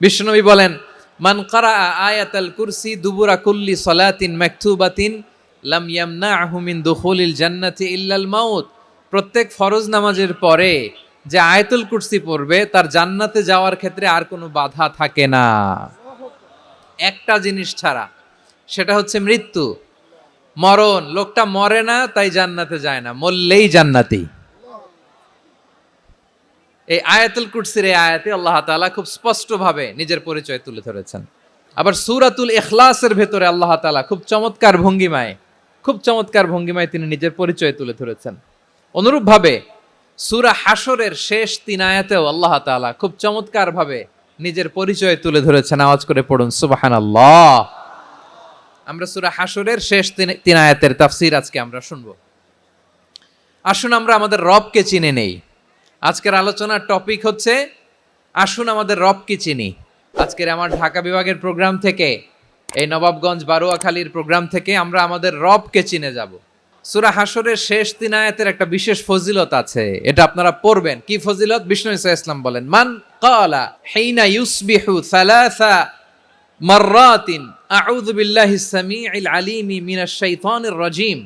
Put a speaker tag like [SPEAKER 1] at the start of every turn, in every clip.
[SPEAKER 1] বিশ্বনবী বলেন, মান কারা আয়াতাল কুরসি দুবুরা কুল্লি সলাতিন মাকতুবাতিন লাম ইয়ামনাহু মিন দুখুলিল জান্নাতি ইল্লাল মাউত। প্রত্যেক ফরজ নামাজের পরে যে আয়াতুল কুরসি পড়বে, তার জান্নাতে যাওয়ার ক্ষেত্রে আর কোনো বাধা থাকে না। একটা জিনিস ছাড়া, সেটা হচ্ছে মৃত্যু। মরণ, লোকটা মরে না, তাই জান্নাতে যায় না, মরলেই জান্নাতি। এই আয়াতুল কুরসির এই আয়াতে আল্লাহ তাআলা খুব স্পষ্টভাবে নিজের পরিচয় তুলে ধরেছেন। আবার সুরাতুল এখলাসের ভেতরে আল্লাহ তাআলা খুব চমৎকার ভঙ্গিমায়, খুব চমৎকার ভঙ্গিমায় তিনি নিজের পরিচয় তুলে ধরেছেন। অনুরূপভাবে সুরা হাসরের শেষ তিন আয়াতেও আল্লাহ তাআলা খুব চমৎকারভাবে নিজের পরিচয় তুলে ধরেছেন। আওয়াজ করে পড়ুন, সুবহানাল্লাহ। আমরা সুরা হাসরের শেষ তিন আয়াতের তাফসীর আজকে আমরা শুনব। আসুন আমরা আমাদের রবকে চিনে নেই। আজকের আলোচনার টপিক হচ্ছে, আসুন আমাদের রবকে চিনি। আজকের আমার ঢাকা বিভাগের প্রোগ্রাম থেকে, এই নবাবগঞ্জ বারোয়াখালীর প্রোগ্রাম থেকে আমরা আমাদের রবকে চিনে যাব। সুরা হাসরের শেষ তিন আয়াতের একটা বিশেষ ফজিলত আছে, এটা আপনারা পড়বেন। কি ফজিলত? বিষ্ণু ইসা ইসলাম বলেন, মান কালা হেইনা ইউসবিহু সালাসা মারাতিন আউযু বিল্লাহি সামিউল আলিমি মিনাশ শাইতানির রাজিম,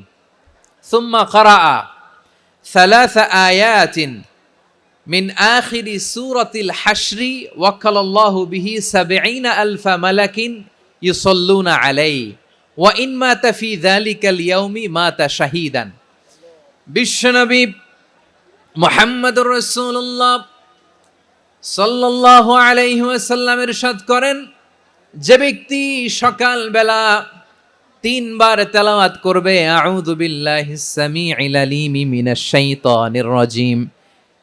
[SPEAKER 1] সুম্মা ক্বারাআ সালাসা আয়াতিন মিন আখিরি সুরতিল হাসরি ওয়াকালাল্লাহু বিহি সাবেইনা আলফা মালাকিন ইউসল্লুনা আলাই ওয়া ইন মা তাফি যালিকাল ইয়াউমি মা তা শাহিদান। বিশ্বনবী মোহাম্মদুর রসুল্লাহ সাল্লাহ আলাইহাসাল্লাম ইরশাদ করেন, যে ব্যক্তি সকালবেলা তিনবার তেলাওয়াত করবে, আউযু বিল্লাহি সামিউল আলিম মিনাশ শাইতানির রাজিম।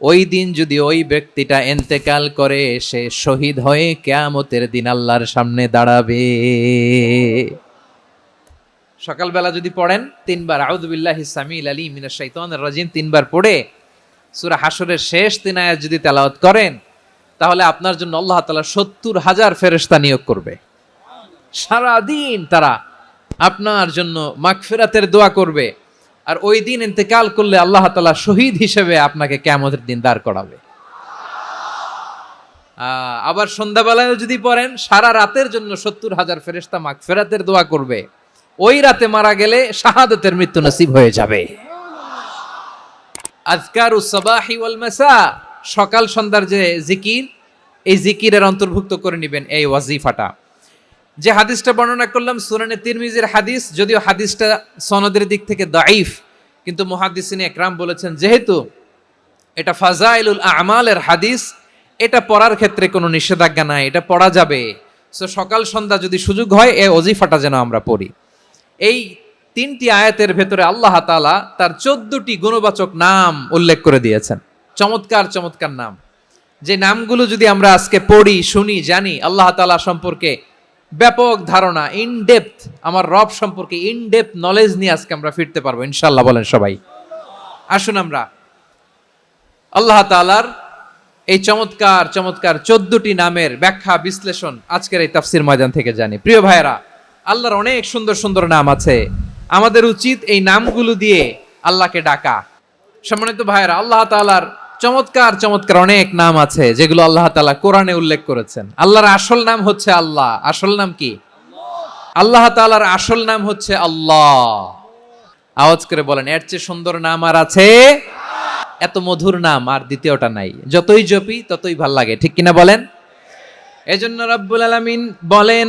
[SPEAKER 1] ওই দিন যদি ওই ব্যক্তিটা এন্তেকাল করে, সে শহীদ হয়ে কেয়ামতের দিন আল্লাহর সামনে দাঁড়াবে। সকালবেলা যদি পড়েন, তিনবার, আউযুবিল্লাহি সামিল আলী শাইতানির রাজিম তিনবার পড়ে, সুরা হাসরের শেষ তিন আয়াত যদি তেলাওয়াত করেন, তাহলে আপনার জন্য আল্লাহ তালা সত্তর হাজার ফেরেশতা নিয়োগ করবে। সারা দিন তারা আপনার জন্য মাগফিরাতের দোয়া করবে। আর ওই দিন ইন্তেকাল করলে আল্লাহ তাআলা শহীদ হিসেবে আপনাকে কেয়ামতের দিন দাঁড় করাবে। আবার সন্ধ্যাবেলায় যদি পড়েন, সারা রাতের জন্য সত্তর হাজার ফেরেস্তা মাগফিরাতের দোয়া করবে। ওই রাতে মারা গেলে শাহাদতের মৃত্যু নসিব হয়ে যাবে। আজকারু সাবাহি ওয়াল মাসা, সকাল সন্ধ্যার যে জিকির, এই জিকিরের অন্তর্ভুক্ত করে নেবেন এই ওয়াজিফাটা। যে হাদিসটা বর্ণনা করলাম, সুরানে তিরমিজের হাদিস, যদিও হাদিসটা সনদের দিক থেকে দাইফ কিন্তু মুহাদ্দিসিন একরাম বলেছেন, যেহেতু এটা ফাজাইলুল আমালের হাদিস, এটা পড়ার ক্ষেত্রে কোনো নিষেধাজ্ঞা নাই, এটা পড়া যাবে। সো সকাল সন্ধ্যা যদি সুযোগ হয়, এ অজিফাটা যেন আমরা পড়ি। এই তিনটি আয়াতের ভেতরে আল্লাহ তাআলা তার চোদ্দটি গুণবাচক নাম উল্লেখ করে দিয়েছেন। চমৎকার চমৎকার নাম। যে নামগুলো যদি আমরা আজকে পড়ি, শুনি, জানি, আল্লাহ তাআলা সম্পর্কে ব্যাপক ধারণা ইন ডেপথ আমার রব সম্পর্কে ইন ডেপথ নলেজ নিয়ে আজকে আমরা ফিরতে পারব ইনশাল্লাহ বলেন সবাই। আসুন আমরা, আল্লাহ তাআলার এই চমৎকার চমৎকার চোদ্দটি নামের ব্যাখ্যা, বিশ্লেষণ আজকের এই তাফসির ময়দান থেকে জানি। প্রিয় ভাইয়েরা, আল্লাহর অনেক সুন্দর সুন্দর নাম আছে। আমাদের উচিত এই নামগুলো দিয়ে আল্লাহকে ডাকা। সম্মানিত ভাইয়েরা, আল্লাহ তাআলার চমৎকার চমৎকার অনেক নাম আছে যেগুলো আল্লাহ তালা কোরআনে উল্লেখ করেছেন। আল্লাহর আসল নাম হচ্ছে আল্লাহ। আসল নাম কি? আল্লাহ তাআলার আসল নাম হচ্ছে আল্লাহ। আওয়াজ করে বলেন, এর চেয়ে সুন্দর নাম আর আছে? এত মধুর নাম আর দ্বিতীয়টা নাই। যতই জপি ততই ভালো লাগে, ঠিক কিনা বলেন? এজন্য রব্বুল আলামিন বলেন